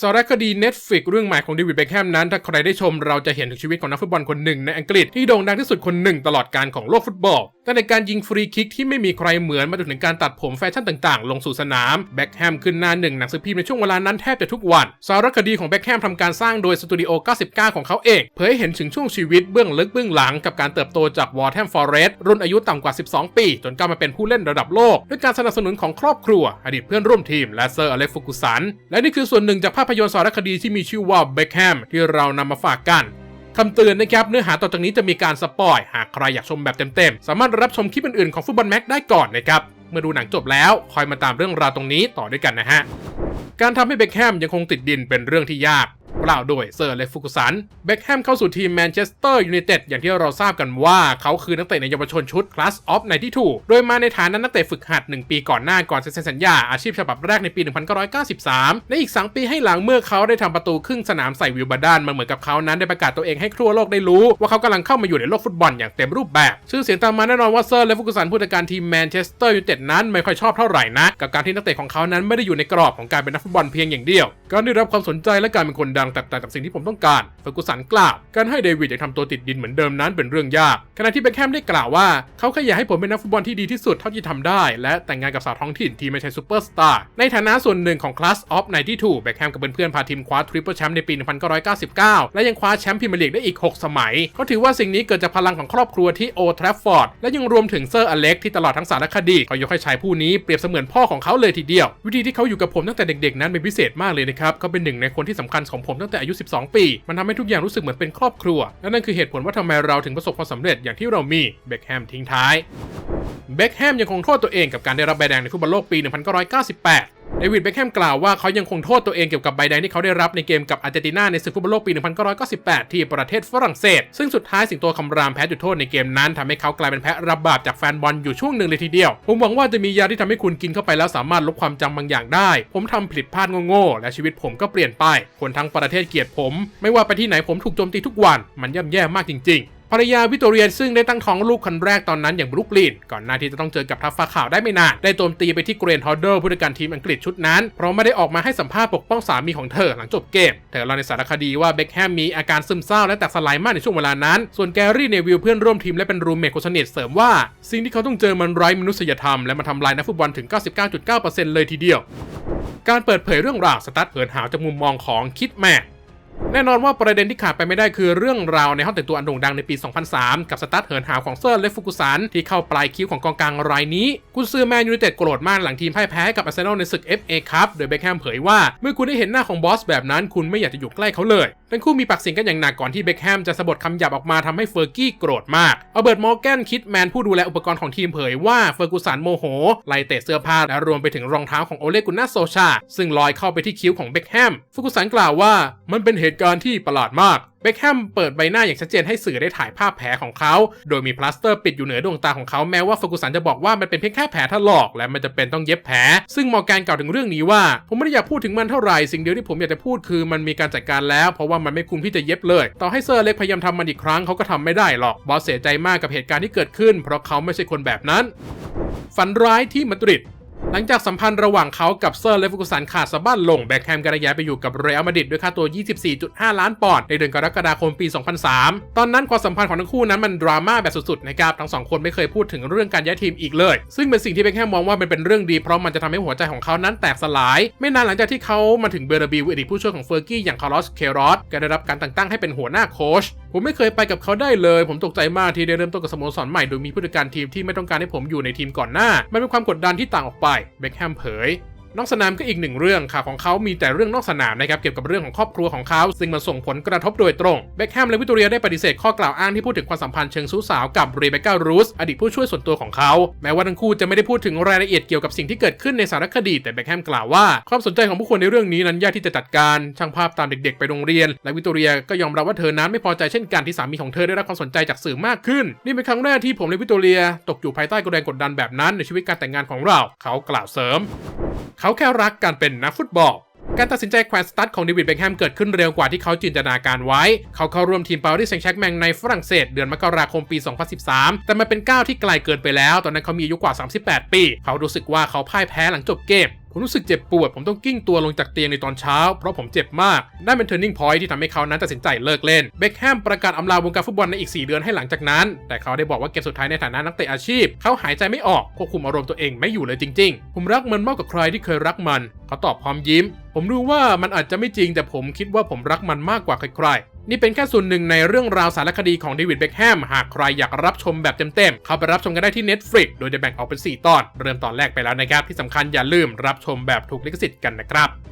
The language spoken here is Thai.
สารคดี Netflix เรื่องใหม่ของเดวิดเบคแฮมนั้น ถ้าใครได้ชมเราจะเห็นถึงชีวิตของนักฟุตบอลคนหนึ่งในอังกฤษที่โด่งดังที่สุดคนหนึ่งตลอดการของโลกฟุตบอลตั้งแต่การยิงฟรีคิกที่ไม่มีใครเหมือนมาจนถึงการตัดผมแฟชั่นต่างๆ ลงสู่สนามแบ็คแฮมขึ้นหน้าหนึ่งหนังสือพิมพ์ในช่วงเวลานั้นแทบจะทุกวัน สารคดีของแบ็คแฮมทำการสร้างโดยสตูดิโอ 99 ของเขาเองเผยให้เห็นถึงช่วงชีวิตเบื้องลึกเบื้องหลังกับการเติบโตจากวอร์แฮมฟอร์เรสต์รุ่นอายุต่ำกว่า 12 ปี จนก้าวมาเป็นผู้เล่นระดับโลก ด้วยการสนับสนุนของครอบครัว อดีตเพื่อนร่วมทีมและเซอร์อเล็กฟุกุสันและนี่คือส่วนหนึ่งจากภาพยนตร์สารคดีที่มีชื่อว่าเบคแฮมที่เรานำมาฝากกันคำเตือนนะครับเนื้อหาต่อจากนี้จะมีการสปอย หากใครอยากชมแบบเต็มๆ สามารถรับชมคลิปอื่นๆของฟุตบอลแม็กได้ก่อนนะครับ เมื่อดูหนังจบแล้วคอยมาตามเรื่องราวตรงนี้ต่อด้วยกันนะฮะ การทำให้เบคแฮมยังคงติดดินเป็นเรื่องที่ยาก กล่าวโดยเซอร์เลฟุกุสัน เบคแฮมเข้าสู่ทีมแมนเชสเตอร์ยูไนเต็ดอย่างที่เราทราบกันว่าเขาคือนักเตะในเยาวชนชุด Class of 92โดยมาในฐานะนักเตะฝึกหัด 1 ปีก่อนหน้าก่อนเซ็นสัญญาอาชีพฉบับแรกในปี 1993 และอีก 2 ปีให้หลังเมื่อเขาได้ทำประตูครึ่งสนามใส่วิลบาดานมันเหมือนกับเขานั้นได้ประกาศตัวเองให้ทั่วโลกได้รู้ว่าเขากำลังเข้ามาอยู่ในโลกฟุตบอลอย่างเต็มรูปแบบ ชื่อเสียงตามมาแน่นอนว่าเซอร์เลฟุกุสันผู้จัดการทีมแมนเชสเตอร์ยูไนเต็ดนั้นไม่ค่อยชอบเท่าไหร่นะกับการที่นักเตะของเขานั้นไม่ได้อยู่ในกรอบของการเป็นนักฟุตบอลเพียงอย่างเดียว การได้รับความสนใจและการเป็นคนดงแตกต่างจากสิ่งที่ผมต้องการเฟอร์กูสันกล่าวการให้เดวิดอยังทำตัวติดดินเหมือนเดิมนั้นเป็นเรื่องยากขณะที่เบคแฮมได้กล่าวว่าเขาแค่อยากให้ผมเป็นนักฟุตบอลที่ดีที่สุดเท่าที่ทำได้ และแต่งงานกับสาวท้องถิ่นที่ไม่ใช่ซูเปอร์สตาร์ในฐานะส่วนหนึ่งของคลาสออฟ92เบคแฮมกับเพื่อนๆพาทีมคว้าทริปเปิลแชมป์ในปี 1999 และยังคว้าแชมป์พรีเมียร์ลีกได้อีก 6 สมัยเขาถือว่าสิ่งนี้เกิดจากพลังของครอบครัวที่โอทราฟฟอร์ดและยังรวมถึงเซอร์อเล็กที่ตลอดทั้งสารคดีเขายกให้ชายผู้นี้เปรียบเสมือนพ่อของเขาเลยทีเดียว วิธีที่เขาอยู่กับผมตั้งแต่เด็กๆนั้นเป็นพิเศษมากเลยนะครับเขาเป็นหนึ่งในคนที่สำคัญของผมตั้งแต่อายุ 12 ปี มันทำให้ทุกอย่างรู้สึกเหมือนเป็นครอบครัว และนั่นคือเหตุผลว่าทำไมเราถึงประสบความสำเร็จอย่างที่เรามีเบคแฮมทิ้งท้ายเบคแฮมยังคงโทษตัวเองกับการได้รับใบแดงในฟุตบอลโลกปี 1998 เดวิดเบคแฮมกล่าวว่าเขายังคงโทษตัวเองเกี่ยวกับใบแดงที่เขาได้รับในเกมกับอาร์เจนตินาในศึกฟุตบอลโลกปี 1998 ที่ประเทศฝรั่งเศส ซึ่งสุดท้ายสิงโตคำรามแพ้จุดโทษในเกมนั้นทำให้เขากลายเป็นแพ้รับบาปจากแฟนบอลอยู่ช่วงหนึ่งเลยทีเดียว ผมหวังว่าจะมียาที่ทำให้คุณกินเข้าไปแล้วสามารถลบความจำบางอย่างได้ ผมทำผิดพลาดโง่ๆและชีวิตผมก็เปลี่ยนไปคนทั้งประเทศเกลียดผม ไม่ว่าไปที่ไหนผมถูกโจมตีทุกวัน มันย่ำแย่มากจริงๆ ภรรยาวิตอเรียซึ่งได้ตั้งท้องลูกคนแรกตอนนั้นอย่างบรุกลินก่อนหน้าที่จะต้องเจอกับทัฟฟ้าข่าวได้ไม่นาน ได้โจมตีไปที่เกรนฮอดเดอร์ผู้จัดการทีมอังกฤษชุดนั้น เพราะไม่ได้ออกมาให้สัมภาษณ์ปกป้องสามีของเธอหลังจบเกม เธอเล่าในสารคดีว่าเบคแฮมมีอาการซึมเศร้าและแตกสลายมากในช่วงเวลานั้น ส่วนแกรี่เนวิลเพื่อนร่วมทีมและเป็นรูมเมทคนสนิทเสริมว่า สิ่งที่เขาต้องเจอมันไร้มนุษยธรรมและมาทำลายนักฟุตบอลถึง 99.9%เลยทีเดียวการเปิดเผยเรื่องราวสตาร์ทเหินหาวจากมุมมองของคิดแม่ แน่นอนว่าประเด็นที่ขาดไปไม่ได้คือเรื่องราวในห้องแต่งตัวอันโด่งดังในปี 2003 กับสตาร์ทเหินหาวของเซอร์เลฟฟุกุสันที่เข้าปลายคิ้วของกองกลางรายนี้ กุนซือแมนยูไนเต็ดโกรธมากหลังทีมพ่ายแพ้กับอาร์เซนอลในศึก FA ครับโดยเบคแฮมเผยว่า เมื่อคุณได้เห็นหน้าของบอสแบบนั้น คุณไม่อยากจะอยู่ใกล้เขาเลย ทั้งคู่มีปากเสียงกันอย่างหนักก่อนที่เบคแฮมจะสะบัดคำหยาบออกมาทำให้เฟอร์กี้โกรธมากเอาเบิร์ตมอร์แกนคิดแมนผู้ดูแลอุปกรณ์ของทีมเผยว่าเฟอร์กูสันโมโหไล่เตะเสื้อผ้าและรวมไปถึงรองเท้าของโอเลกุนนาโซชาซึ่งลอยเข้าไปที่คิ้วของเบคแฮมเฟอร์กูสันกล่าวว่ามันเป็นเหตุการณ์ที่ประหลาดมาก เบคแฮมเปิดใบหน้าอย่างชัดเจนให้สื่อได้ถ่ายภาพแผลของเขา โดยมีพลาสเตอร์ปิดอยู่เหนือดวงตาของเขาแม้ว่าเฟอร์กูสันจะบอกว่ามันเป็นเพียงแค่แผลถลอก และมันจะเป็นต้องเย็บแผล ซึ่งมอร์แกนกล่าวถึงเรื่องนี้ว่า ผมไม่ได้อยากพูดถึงมันเท่าไหร่ สิ่งเดียวที่ผมอยากจะพูดคือมันมีการจัดการแล้ว เพราะว่ามันไม่คุ้มที่จะเย็บเลย ต่อให้เซอร์เล็กพยายามทำมันอีกครั้งเขาก็ทำไม่ได้หรอกบอสเสียใจมากกับเหตุการณ์ที่เกิดขึ้น เพราะเขาไม่ใช่คนแบบนั้นฝันร้ายที่มาดริด หลังจากสัมพันธ์ระหว่างเขากับเซอร์เลฟกุสันขาดสะบั้นลงแบ็คแฮมกระย้ายไปอยู่กับเรอัลมาดริดด้วยค่าตัว 24.5 ล้านปอนด์ในเดือนกรกฎาคมปี 2003 ตอนนั้นความสัมพันธ์ของทั้งคู่นั้นมันดราม่าแบบสุดๆนะครับทั้งสองคนไม่เคยพูดถึงเรื่องการย้ายทีมอีกเลย ซึ่งเป็นสิ่งที่เบคแฮมมองว่ามันเป็นเรื่องดีเพราะมันจะทำให้หัวใจของเขานั้นแตกสลาย ไม่นานหลังจากที่เขามาถึงเบอร์บิวอดีตผู้ช่วยของเฟอร์กี้อย่างคาร์ลอสเคโรสก็ได้รับการแต่งตั้งให้เป็นหัวหน้าโค้ช ผมไม่เคยไปกับเขาได้เลย ผมตกใจมากที่ได้เริ่มต้นกับสโมสรใหม่โดยมีผู้จัดการทีมที่ไม่ต้องการให้ผมอยู่ในทีมก่อนหน้า มันเป็นความกดดันที่ต่างออกไปเบคแฮมเผย นอกสนามก็อีกหนึ่งเรื่องข่าวของเขามีแต่เรื่องนอกสนามนะครับเกี่ยวกับเรื่องของครอบครัวของเขาซึ่งมันส่งผลกระทบโดยตรงเบคแฮมและวิตอเรียได้ปฏิเสธข้อกล่าวอ้างที่พูดถึงความสัมพันธ์เชิงชู้สาวกับเรเบคก้ารูสอดีตผู้ช่วยส่วนตัวของเขา แม้ว่าทั้งคู่จะไม่ได้พูดถึงรายละเอียดเกี่ยวกับสิ่งที่เกิดขึ้นในสารคดีแต่เบคแฮมกล่าวว่า ความสนใจของผู้คนในเรื่องนี้นั้นยากที่จะจัดการช่างภาพตามเด็ก ๆ ไปโรงเรียน และวิตอเรียก็ยอมรับว่าเธอนั้นไม่พอใจเช่นกันที่สามีของเธอได้รับความสนใจจากสื่อมากขึ้น นี่เป็นครั้งแรกที่ผมและวิตเรียตกอยู่ภายใต้แรงกดดันแบบนั้นในชีวิตการแต่งงานของเรา เขากล่าวเสริมเขาแค่รักการเป็นนักฟุตบอลการตัดสินใจแขวนสตั๊ดของเดวิดเบคแฮมเกิดขึ้นเร็วกว่าที่เขาจินตนาการไว้ เขาเข้าร่วมทีมปารีสแซงต์แชร์กแมงในฝรั่งเศสเดือนมกราคมปี 2013 แต่มันเป็นก้าวที่ไกลเกินไปแล้ว ตอนนั้นเขามีอายุกว่า 38 ปี เขารู้สึกว่าเขาพ่ายแพ้หลังจบเกม ผมรู้สึกเจ็บปวด ผมต้องกิ้งตัวลงจากเตียงในตอนเช้า เพราะผมเจ็บมาก นั่นเป็น turning point ที่ทำให้เขานั้นตัดสินใจเลิกเล่น เบคแฮมประกาศอำลาวงการฟุตบอลในอีก 4 เดือนให้หลังจากนั้น แต่เขาได้บอกว่าเกมสุดท้ายในฐานะนักเตะอาชีพ เขาหายใจไม่ออกควบคุมอารมณ์ตัวเองไม่อยู่เลยจริง ๆ ผมรักมันมากกว่าใครที่เคยรักมันเขาตอบพร้อมยิ้ม ผมรู้ว่ามันอาจจะไม่จริงแต่ผมคิดว่าผมรักมันมากกว่าใครๆ นี่เป็นแค่ส่วนหนึ่งในเรื่องราวสารคดีของเดวิดเบคแฮม หากใครอยากรับชมแบบเต็มๆ เข้าไปรับชมกันได้ที่ Netflix โดยจะแบ่งออกเป็น 4 ตอน เริ่มตอนแรกไปแล้วนะครับ ที่สำคัญอย่าลืมรับชมแบบถูกลิขสิทธิ์กันนะครับ